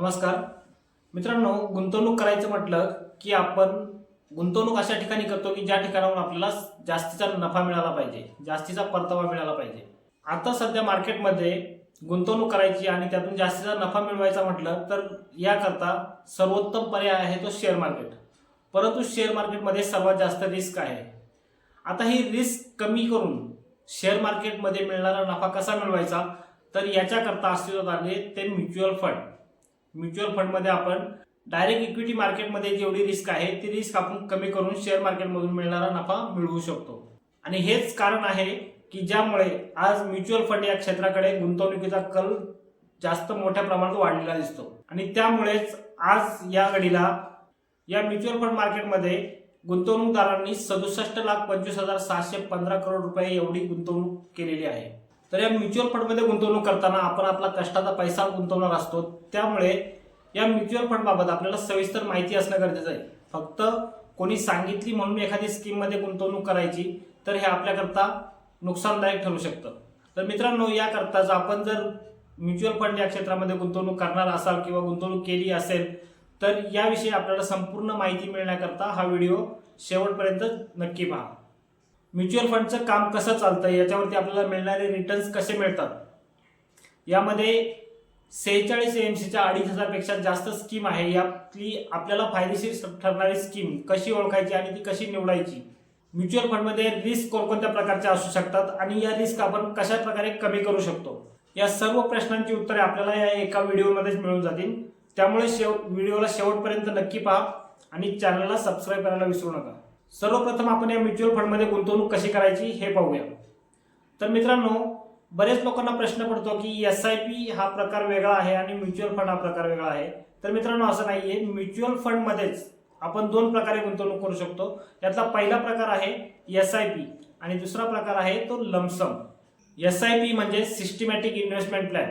नमस्कार. मित्रांनो गुंतवणूक करायचं म्हटलं की आपण गुंतवणूक अशा ठिकाणी करतो की ज्या ठिकाणाहून आपल्याला जास्तीचा नफा मिळाला पाहिजे जास्तीचा परतावा मिळाला पाहिजे. आता सध्या मार्केटमध्ये गुंतवणूक करायची आणि त्यातून जास्तीचा नफा मिळवायचा म्हटलं तर याकरता सर्वोत्तम पर्याय आहे तो शेअर मार्केट. परंतु शेअर मार्केटमध्ये सर्वात जास्त रिस्क आहे. आता ही रिस्क कमी करून शेअर मार्केटमध्ये मिळणारा नफा कसा मिळवायचा? तर याच्याकरता अस्तित्वात आले ते म्युच्युअल फंड. म्युच्युअल फंडमध्ये आपण डायरेक्ट इक्विटी मार्केटमध्ये जेवढी रिस्क आहे ती रिस्क आपण कमी करून शेअर मार्केटमधून मिळणारा नफा मिळवू शकतो. आणि हेच कारण आहे की ज्यामुळे आज म्युच्युअल फंड या क्षेत्राकडे गुंतवणुकीचा कल जास्त मोठ्या प्रमाणात वाढलेला दिसतो. आणि त्यामुळेच आज या घडीला या म्युच्युअल फंड मार्केटमध्ये गुंतवणूकदारांनी सदुसष्ट लाख पंचवीस हजार सहाशे पंधरा करोड रुपये एवढी गुंतवणूक केलेली आहे. तर या म्युच्युअल फंडमध्ये गुंतवणूक करताना आपण आपला कष्टाचा पैसा गुंतवणार असतो. त्यामुळे या म्युच्युअल फंडबाबत आपल्याला सविस्तर माहिती असणं गरजेचं आहे. फक्त कोणी सांगितली म्हणून एखादी स्कीममध्ये गुंतवणूक करायची तर हे आपल्याकरता नुकसानदायक ठरू शकतं. तर मित्रांनो याकरताच आपण जर म्युच्युअल फंड या क्षेत्रामध्ये गुंतवणूक करणार असाल किंवा गुंतवणूक केली असेल तर याविषयी आपल्याला संपूर्ण माहिती मिळण्याकरता हा व्हिडिओ शेवटपर्यंत नक्की पहा. म्युच्युअल फंडचं काम कसं चालतं याच्यावरती आपल्याला मिळणारे रिटर्न्स कसे मिळतात? यामध्ये सेहेचाळीस एम सीच्या अडीच हजारपेक्षा जास्त स्कीम आहे. यातली आपल्याला फायदेशीर ठरणारी स्कीम कशी ओळखायची आणि ती कशी निवडायची? म्युच्युअल फंडमध्ये रिस्क कोणकोणत्या प्रकारच्या असू शकतात आणि या रिस्क आपण कशा प्रकारे कमी करू शकतो? या सर्व प्रश्नांची उत्तरे आपल्याला या एका व्हिडिओमध्येच मिळून जातील. त्यामुळे शेव व्हिडिओला शेवटपर्यंत नक्की पहा आणि चॅनलला सबस्क्राईब करायला विसरू नका. सर्वप्रथम आपण या म्युच्युअल फंडमध्ये गुंतवणूक कशी करायची हे पाहूया. तर मित्रांनो बरेच लोकांना प्रश्न पडतो की एस आय पी हा प्रकार वेगळा आहे आणि म्युच्युअल फंड हा प्रकार वेगळा आहे. तर मित्रांनो असं नाही आहे म्युच्युअल फंडमध्येच आपण दोन प्रकारे गुंतवणूक करू शकतो. यातला पहिला प्रकार आहे एस आय पी आणि दुसरा प्रकार आहे तो lump sum. S I P म्हणजे सिस्टमॅटिक इन्व्हेस्टमेंट प्लॅन.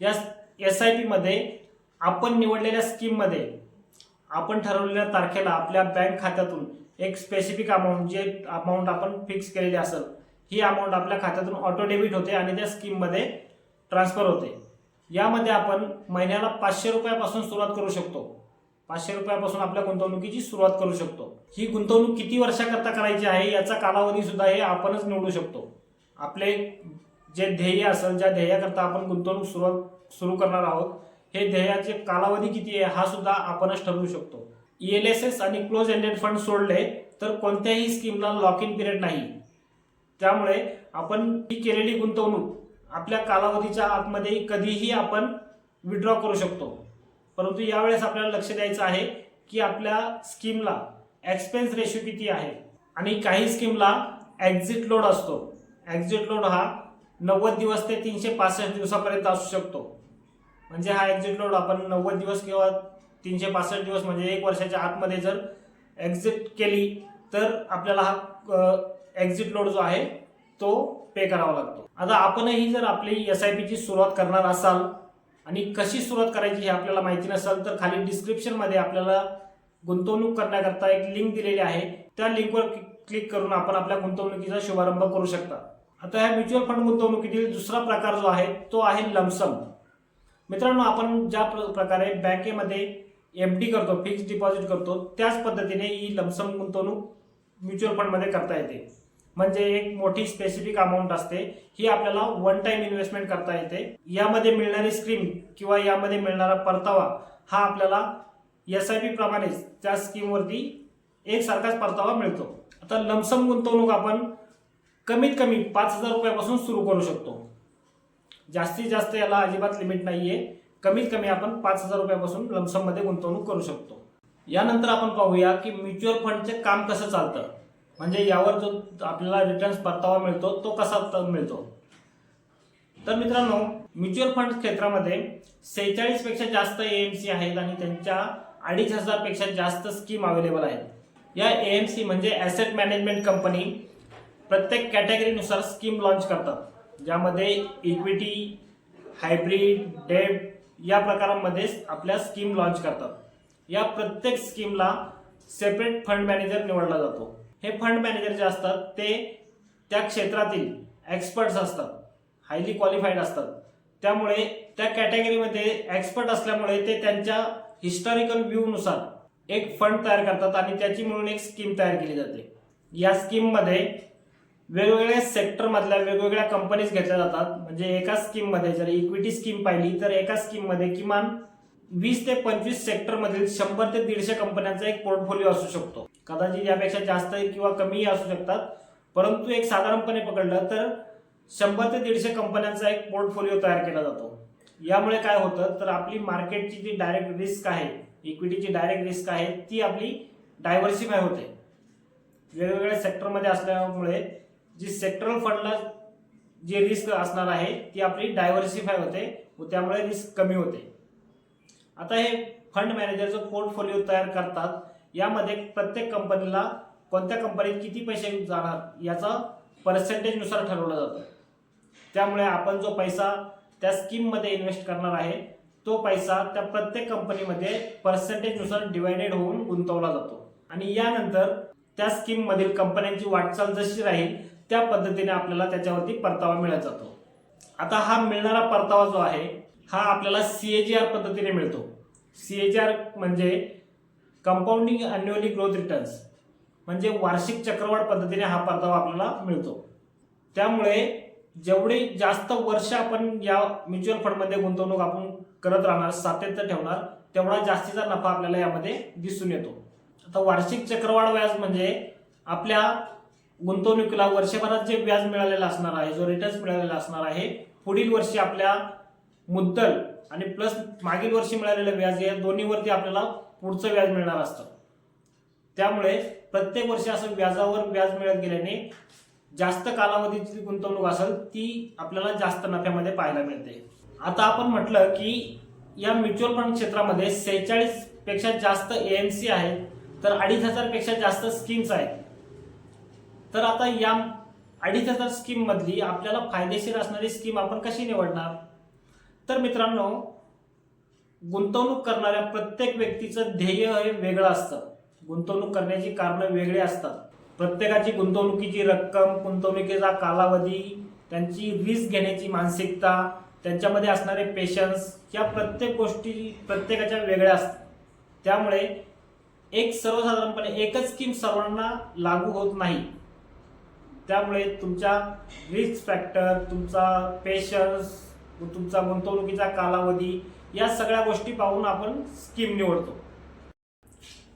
या एस आय पीमध्ये आपण निवडलेल्या स्कीममध्ये आपण ठरवलेल्या तारखेला आपल्या बँक खात्यातून एक स्पेसिफिक अमाऊंट जे अमाऊंट आपण फिक्स केलेली असेल ही अमाऊंट आपल्या खात्यातून ऑटो डेबिट होते आणि त्या स्कीममध्ये ट्रान्सफर होते. यामध्ये आपण महिन्याला पाचशे रुपयापासून सुरुवात करू शकतो. पाचशे रुपयापासून आपल्या गुंतवणुकीची सुरुवात करू शकतो. ही गुंतवणूक किती वर्षाकरता करायची आहे याचा कालावधी सुद्धा हे आपणच निवडू शकतो. आपले जे ध्येय असेल ज्या ध्येयाकरता आपण गुंतवणूक सुरुवात सुरू करणार आहोत हे ध्येयाचे कालावधी किती आहे हा सुद्धा आपणच ठरवू शकतो. E एल एस एस आणि क्लोज एंडेड फंड सोडले तर कोणत्याही स्कीमला लॉक इन पिरियड नाही. त्यामुळे आपण ही केलेली गुंतवणूक आपल्या कालावधीच्या आतमध्ये कधीही आपण विड्रॉ करू शकतो. परंतु यावेळेस आपल्याला लक्ष द्यायचं आहे की आपल्या स्कीमला एक्सपेन्स रेशो किती आहे आणि काही स्कीमला एक्झिट लोड असतो. एक्झिट लोड हा नव्वद दिवस ते तीनशे पासष्ट दिवसापर्यंत असू शकतो. म्हणजे हा एक्झिट लोड आपण नव्वद दिवस किंवा तीनशे पासष्ट दिवस म्हणजे एक वर्षाच्या आतमध्ये जर एक्झिट केली तर आपल्याला हा एक्झिट लोड जो आहे तो पे करावा लागतो. आता आपणही जर आपली एस आय पीची सुरुवात करणार असाल आणि कशी सुरुवात करायची हे आपल्याला माहिती नसेल तर खाली डिस्क्रिप्शनमध्ये आपल्याला गुंतवणूक करण्याकरता एक लिंक दिलेली आहे. त्या लिंकवर क्लिक करून आपण आपल्या गुंतवणुकीचा शुभारंभ करू शकता. आता ह्या म्युच्युअल फंड गुंतवणुकीतील दुसरा प्रकार जो आहे तो आहे लमसम मित्रांनो आपण ज्या प्र- प्रकारे बँकेमध्ये एफ डी करतो फिक्स डिपॉझिट करतो त्याच पद्धतीने ही लमसम गुंतवणूक म्युच्युअल फंडमध्ये करता येते. म्हणजे एक मोठी स्पेसिफिक अमाऊंट असते ही आपल्याला वन टाइम इन्व्हेस्टमेंट करता येते. यामध्ये मिळणारी स्कीम किंवा यामध्ये मिळणारा परतावा हा आपल्याला एस आय पी प्रमाणेच त्या स्कीमवरती एकसारखाच परतावा मिळतो. आता लमसम गुंतवणूक आपण कमीत कमी पाच हजार रुपयापासून सुरू करू शकतो. जास्तीत जास्त याला अजिबात लिमिट नाही आहे कमीत कमी आपण पाच हजार रुपयापासून लमसममध्ये गुंतवणूक करू शकतो. यानंतर आपण पाहूया की म्युच्युअल फंडचे काम कसं चालतं. म्हणजे यावर जो आपल्याला रिटर्न्स परतावा मिळतो तो कसा मिळतो. तर मित्रांनो म्युच्युअल फंड क्षेत्रामध्ये सेहेचाळीसपेक्षा जास्त ए एम सी आहेत आणि त्यांच्या अडीच हजारपेक्षा जास्त स्कीम अवेलेबल आहेत. या ए एम सी म्हणजे ॲसेट मॅनेजमेंट कंपनी प्रत्येक कॅटेगरीनुसार स्कीम लॉन्च करतात. ज्यामध्ये इक्विटी हायब्रिड डेट या प्रकारांमध्ये आपल्या स्कीम लॉन्च करतात. या प्रत्येक स्कीमला सेपरेट फंड मॅनेजर निवडला जातो. हे फंड मॅनेजर जे असतात ते त्या क्षेत्रातील एक्सपर्ट्स असतात. हायली क्वालिफाईड असतात. त्यामुळे त्या कॅटेगरीमध्ये एक्सपर्ट असल्यामुळे ते त्यांच्या हिस्टॉरिकल व्ह्यूनुसार एक फंड तयार करतात आणि त्याची म्हणून एक स्कीम तयार केली जाते. या स्कीममध्ये वेगवेगळ्या सेक्टरमधल्या वेगवेगळ्या कंपनीज घेतल्या जातात. म्हणजे एका स्कीममध्ये जर इक्विटी स्कीम पाहिली तर एका स्कीममध्ये किमान वीस ते पंचवीस सेक्टरमधील शंभर ते दीडशे कंपन्यांचा एक पोर्टफोलिओ असू शकतो. कदाचित यापेक्षा जास्त किंवा कमीही असू शकतात. परंतु एक साधारणपणे पकडलं तर शंभर ते दीडशे कंपन्यांचा एक पोर्टफोलिओ तयार केला जातो. यामुळे काय होतं? तर आपली मार्केटची जी डायरेक्ट रिस्क आहे इक्विटीची डायरेक्ट रिस्क आहे ती आपली डायव्हर्सिफाय होते. वेगवेगळ्या सेक्टरमध्ये असल्यामुळे जी सेक्टरल फंडला जी रिस्क असणार आहे ती आपली डायव्हर्सिफाय होते व त्यामुळे रिस्क कमी होते. आता हे फंड मॅनेजरचं पोर्टफोलिओ तयार करतात. यामध्ये प्रत्येक कंपनीला कोणत्या कंपनीत किती पैसे जाणार याचा पर्सेंटेजनुसार ठरवलं जातं. त्यामुळे आपण जो पैसा त्या स्कीममध्ये इन्व्हेस्ट करणार आहे तो पैसा त्या प्रत्येक कंपनीमध्ये पर्सेंटेजनुसार डिवायडेड होऊन गुंतवला जातो. आणि यानंतर त्या स्कीममधील कंपन्यांची वाटचाल जशी राहील त्या पद्धतीने आपल्याला त्याच्यावरती परतावा मिळत जातो. आता हा मिळणारा परतावा जो आहे हा आपल्याला सी एजी आर पद्धतीने मिळतो. सी एजी आर म्हणजे कंपाऊंडिंग अन्युअली ग्रोथ रिटर्न्स म्हणजे वार्षिक चक्रवाढ पद्धतीने हा परतावा आपल्याला मिळतो. त्यामुळे जेवढे जास्त वर्ष आपण या म्युच्युअल फंडमध्ये गुंतवणूक आपण करत राहणार सातत्य ठेवणार तेवढा जास्तीचा नफा आपल्याला यामध्ये दिसून येतो. आता वार्षिक चक्रवाढ व्याज म्हणजे आपल्या गुंतवणुकीला वर्षभरात जे व्याज मिळालेलं असणार आहे जो रिटर्न्स मिळालेला असणार आहे पुढील वर्षी आपल्या मुद्दल आणि प्लस मागील वर्षी मिळालेलं व्याज या दोन्हीवरती आपल्याला पुढचं व्याज मिळणार असतं. त्यामुळे प्रत्येक वर्षी असं व्याजावर व्याज मिळत गेल्याने जास्त कालावधीची गुंतवणूक असेल ती आपल्याला जास्त नफ्यामध्ये पाहायला मिळते. आता आपण म्हटलं की या म्युच्युअल फंड क्षेत्रामध्ये सेहेचाळीसपेक्षा जास्त एएमसी आहेत तर अडीच हजारपेक्षा जास्त स्कीम्स आहेत. तर आता या अडीच हजार स्कीम मधली आपल्याला फायदेशीर असणारी स्कीम आपण कशी निवडणार? तर मित्रांनो गुंतवणूक करणाऱ्या प्रत्येक व्यक्तीचं ध्येय हे वेगळं असतं. गुंतवणूक करण्याची कारणं वेगळी असतात. प्रत्येकाची गुंतवणुकीची रक्कम गुंतवणुकीचा कालावधी त्यांची रिस्क घेण्याची मानसिकता त्यांच्यामध्ये असणारे पेशन्स या प्रत्येक गोष्टी प्रत्येकाच्या वेगळ्या असतात. त्यामुळे एक सर्वसाधारणपणे एकच स्कीम सर्वांना लागू होत नाही. त्यामुळे तुमच्या रिस्क फॅक्टर तुमचा पेशन्स तुमचा गुंतवणुकीचा कालावधी या सगळ्या गोष्टी पाहून आपण स्कीम निवडतो.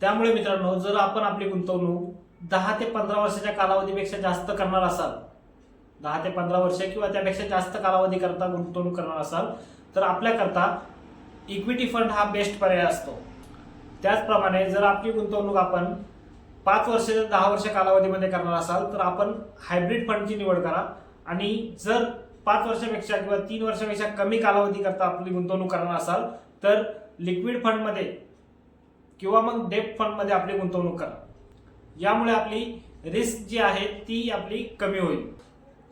त्यामुळे मित्रांनो जर आपण आपली गुंतवणूक दहा ते पंधरा वर्षाच्या कालावधीपेक्षा जास्त करणार असाल दहा ते पंधरा वर्ष किंवा त्यापेक्षा जास्त कालावधी करता गुंतवणूक करणार असाल तर आपल्याकरता इक्विटी फंड हा बेस्ट पर्याय असतो. त्याचप्रमाणे जर आपली गुंतवणूक आपण पाच वर्ष दहा वर्ष कालावधीमध्ये करणार असाल तर आपण हायब्रिड फंडची निवड करा. आणि जर पाच वर्षापेक्षा किंवा तीन वर्षापेक्षा कमी कालावधी करता आपली गुंतवणूक करणार असाल तर लिक्विड फंडमध्ये किंवा मग डेप फंडमध्ये आपली गुंतवणूक करा. यामुळे आपली रिस्क जी आहे ती आपली कमी होईल.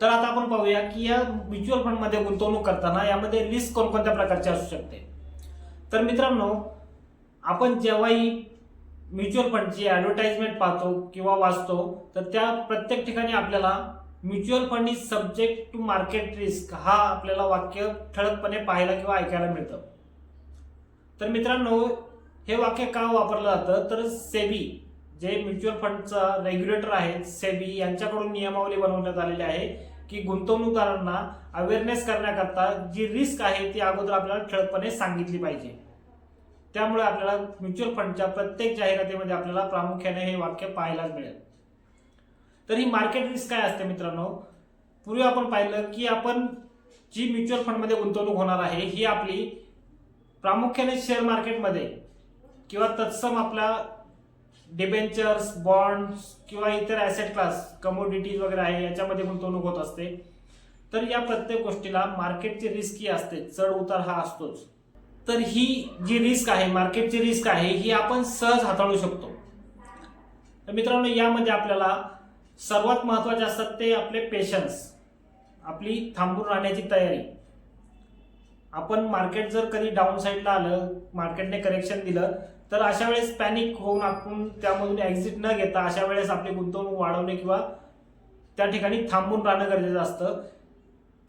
तर आता आपण पाहूया की या म्युच्युअल फंडमध्ये गुंतवणूक करताना यामध्ये रिस्क कोणकोणत्या प्रकारची असू शकते? तर मित्रांनो आपण जेव्हाही म्युच्युअल फंडची ॲडव्हर्टाइजमेंट पाहतो किंवा वाचतो तर त्या प्रत्येक ठिकाणी आपल्याला mutual fund is subject to market risk हा आपल्याला वाक्य ठळकपणे पाहायला किंवा ऐकायला मिळतं. तर मित्रांनो हे वाक्य का वापरलं जातं? तर सेबी जे म्युच्युअल फंडचा रेग्युलेटर आहे सेबी यांच्याकडून नियमावली बनवण्यात आलेली आहे की गुंतवणूकदारांना अवेअरनेस करण्याकरता जी रिस्क आहे ती अगोदर आपल्याला ठळकपणे सांगितली पाहिजे. त्यामुळे आपल्याला म्युच्युअल फंडच्या प्रत्येक जाहिरातीमध्ये आपल्याला प्रामुख्याने हे वाक्य पाहायलाच मिळेल. तर ही मार्केट रिस्क काय असते मित्रांनो? पूर्वी आपण पाहिलं की आपण जी म्युच्युअल फंडमध्ये गुंतवणूक होणार आहे ही आपली प्रामुख्याने शेअर मार्केटमध्ये किंवा तत्सम आपल्या डिबेंचर्स बॉन्ड्स किंवा इतर ॲसेट क्लास कमोडिटीज वगैरे आहे याच्यामध्ये गुंतवणूक होत असते. तर या प्रत्येक गोष्टीला मार्केटची रिस्क ही असते. चढ उतार हा असतोच. तर ही जी रिस्क आहे मार्केटची रिस्क आहे ही आपण सहज हाताळू शकतो. तर मित्रांनो यामध्ये आपल्याला सर्वात महत्त्वाचे असतात ते आपले पेशन्स आपली थांबून राहण्याची तयारी. आपण मार्केट जर कधी डाऊन साईडला आलं मार्केटने करेक्शन दिलं तर अशा वेळेस पॅनिक होऊन आपण त्यामधून एक्झिट न घेता अशा वेळेस आपली गुंतवणूक वाढवणे किंवा त्या ठिकाणी थांबून राहणं गरजेचं असतं.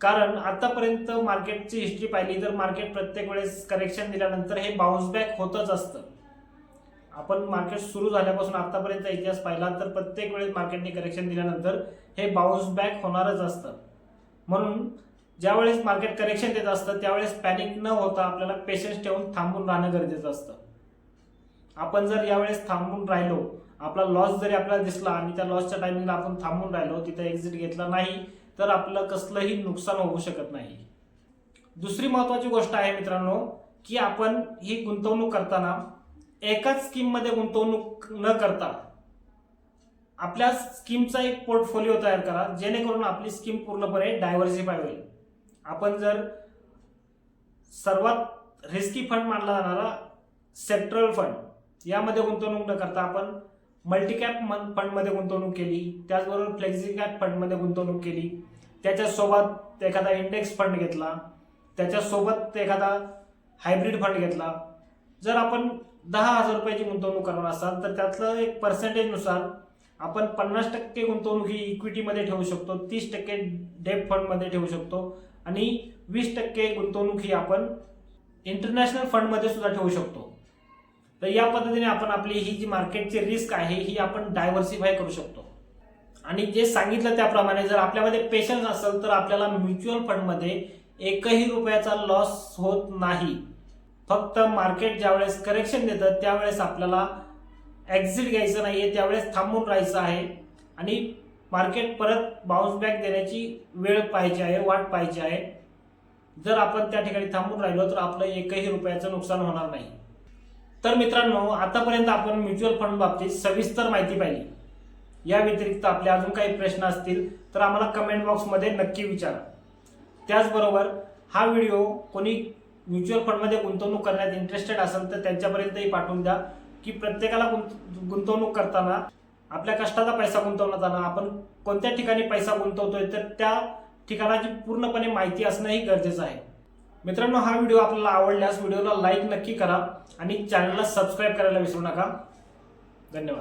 कारण आतापर्यंत मार्केटची हिस्ट्री पाहिली तर मार्केट प्रत्येक वेळेस करेक्शन दिल्यानंतर हे बाउन्स बॅक होतच असतं. आपण मार्केट सुरू झाल्यापासून आतापर्यंत इतिहास पाहिला तर प्रत्येक वेळेस मार्केटने करेक्शन दिल्यानंतर हे बाउन्स बॅक होणारच असतं. म्हणून ज्यावेळेस मार्केट करेक्शन देत असतं त्यावेळेस पॅनिक न होता आपल्याला पेशन्स ठेवून थांबून राहणं गरजेचं असतं. आपण जर यावेळेस थांबून राहिलो आपला लॉस जरी आपल्याला दिसला आणि त्या लॉसच्या टायमिंगला आपण थांबून राहिलो तिथं एक्झिट घेतला नाही तर आपलं कसलंही नुकसान होऊ शकत नाही. दुसरी महत्वाची गोष्ट आहे मित्रांनो की आपण ही गुंतवणूक करताना एकाच स्कीममध्ये गुंतवणूक न करता आपल्या स्कीमचा एक पोर्टफोलिओ तयार करा जेणेकरून आपली स्कीम पूर्णपणे डायव्हर्सिफाय होईल. आपण जर सर्वात रिस्की फंड मानला जाणारा सेंट्रल फंड यामध्ये गुंतवणूक न करता आपण मल्टीकॅप फंडमध्ये गुंतवणूक केली. त्याचबरोबर फ्लेक्झी कॅप फंडमध्ये गुंतवणूक केली. त्याच्यासोबत एखादा इंडेक्स फंड घेतला. त्याच्यासोबत एखादा हायब्रिड फंड घेतला. जर आपण दहा हजार रुपयाची गुंतवणूक करणार असाल तर त्यातलं एक पर्सेंटेजनुसार आपण पन्नास टक्के गुंतवणूक ही इक्विटीमध्ये ठेवू शकतो. तीस टक्के डेप फंडमध्ये ठेवू शकतो. आणि वीस टक्के गुंतवणूक ही आपण इंटरनॅशनल फंडमध्ये सुद्धा ठेवू शकतो. तर या पद्धतीने आपण आपली ही जी मार्केटची रिस्क आहे ही आपण डायव्हर्सिफाय करू शकतो. आणि जे सांगितलं त्याप्रमाणे जर आपल्यामध्ये पेशन्स असेल तर आपल्याला म्युच्युअल फंडमध्ये एकही रुपयाचा लॉस होत नाही. फक्त मार्केट ज्यावेळेस करेक्शन देतं त्यावेळेस आपल्याला एक्झिट घ्यायचं नाही आहे त्यावेळेस थांबून राहायचं आहे. आणि मार्केट परत बाउन्स बॅक देण्याची वेळ पाहिजे आहे वाट पाहिजे आहे. जर आपण त्या ठिकाणी थांबून राहिलो तर आपलं एकही रुपयाचं नुकसान होणार नाही. तर मित्रांनो आतापर्यंत आपण म्युच्युअल फंड बाबतीत सविस्तर माहिती पाहिली. या व्यतिरिक्त आपले अजून काही प्रश्न असतील तर आम्हाला कमेंट बॉक्समध्ये नक्की विचारा. त्याचबरोबर हा व्हिडिओ कोणी म्युच्युअल फंडमध्ये गुंतवणूक करण्यात इंटरेस्टेड असेल तर त्यांच्यापर्यंतही पाठवून द्या की प्रत्येकाला गुंत गुंतवणूक करताना आपल्या कष्टाचा पैसा गुंतवताना आपण कोणत्या ठिकाणी पैसा गुंतवतोय तर त्या ठिकाणाची पूर्णपणे माहिती असणंही गरजेचं आहे. मित्रांनो हा व्हिडिओ आपल्याला आवडल्यास व्हिडिओला लाईक नक्की करा आणि चॅनलला सबस्क्राईब करायला विसरू नका. धन्यवाद.